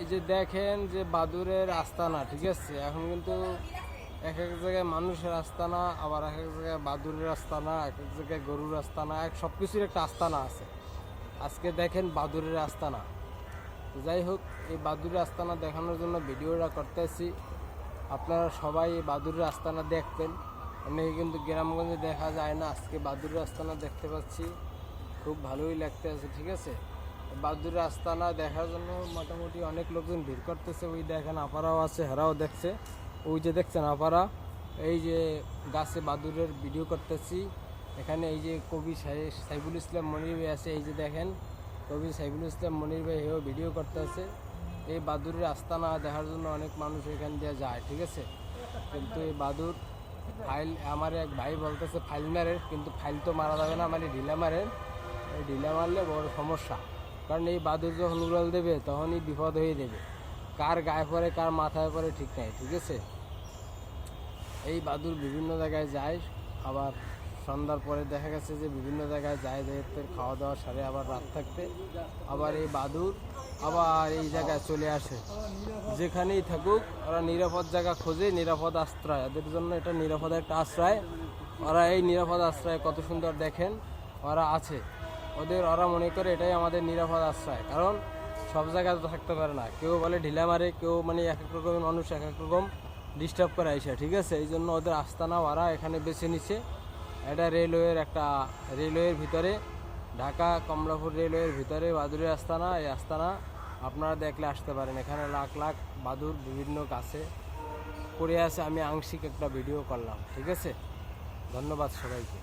এই যে দেখেন যে বাদুরের আস্তানা, ঠিক আছে? এখন কিন্তু এক এক জায়গায় মানুষের আস্তানা, আবার এক এক জায়গায় বাদুরের আস্তানা, এক এক জায়গায় গরুর আস্তানা, এক সব কিছুর একটা আস্তানা আছে। আজকে দেখেন বাদুরের আস্তানা। যাই হোক, এই বাদুরের আস্তানা দেখানোর জন্য ভিডিওটা করতেছি। আপনারা সবাই এই বাদুরের আস্তানা দেখতেন অনেকে কিন্তু গ্রামগঞ্জে দেখা যায় না, আজকে বাদুরের আস্তানা দেখতে পাচ্ছি। খুব ভালোই লাগতে আছে ঠিক আছে? বাদুরের আস্তানা দেখার জন্য মোটামুটি অনেক লোকজন ভিড় করতেছে। ওই দেখেন আপারাও আছে, হেরাও দেখছে। ওই যে দেখছেন আপারা, এই যে গাছে বাদুরের ভিডিও করতেছি। এখানে এই যে কবি সাই- সাইফুল ইসলাম মনির ভাই আছে, এই যে দেখেন। কবি সাইফুল ইসলাম মনির ভাই হেও ভিডিও করতেছে। এই বাদুরের আস্তানা দেখার জন্য অনেক মানুষ এখান দিয়ে যায়, ঠিক আছে? কিন্তু এই বাদুর ফাইল আমার এক ভাই বলতেছে, ফাইল মারে কিন্তু ফাইল তো মারা যাবে না মানে ঢিলা এই ঢিলা মারলে বড় সমস্যা। কারণ এই বাদুর যখন উড়াল দেবে, তখনই বিপদ হয়ে দেবে কার গায়ে পরে কার মাথায় পরে ঠিক নাই, ঠিক আছে? এই বাদুর বিভিন্ন জায়গায় যায়, আবার সন্ধ্যার পরে দেখা গেছে যে বিভিন্ন জায়গায় যায় যেহেতু খাওয়া দাওয়া সারে, আবার রাত থাকতে আবার এই বাদুর আবার এই জায়গায় চলে আসে। যেখানেই থাকুক, ওরা নিরাপদ জায়গা খোঁজে, নিরাপদ আশ্রয়। ওদের জন্য এটা নিরাপদ একটা আশ্রয়। ওরা এই নিরাপদ আশ্রয় কত সুন্দর দেখেন, ওরা আছে। ওদের ওরা মনে করে এটাই আমাদের নিরাপদ আশ্রয়। কারণ সব জায়গায় তো থাকতে পারে না। কেউ বলে ঢিলা মারে, কেউ মানে এক এক রকমের মানুষ এক এক রকম ডিস্টার্ব করে আইসা, ঠিক আছে? এই জন্য ওদের আস্তানা ওরা এখানে বেছে নিছে। এটা রেলওয়ের একটা রেলওয়ের ভিতরে, ঢাকা কমলাপুর রেলওয়ের ভিতরে বাদুরের আস্তানা, এই আস্তানা আপনারা দেখলে আসতে পারেন। এখানে লাখ লাখ বাদুর বিভিন্ন গাছে পড়ে আছে। আমি আংশিক একটা ভিডিও করলাম, ঠিক আছে? ধন্যবাদ সবাইকে।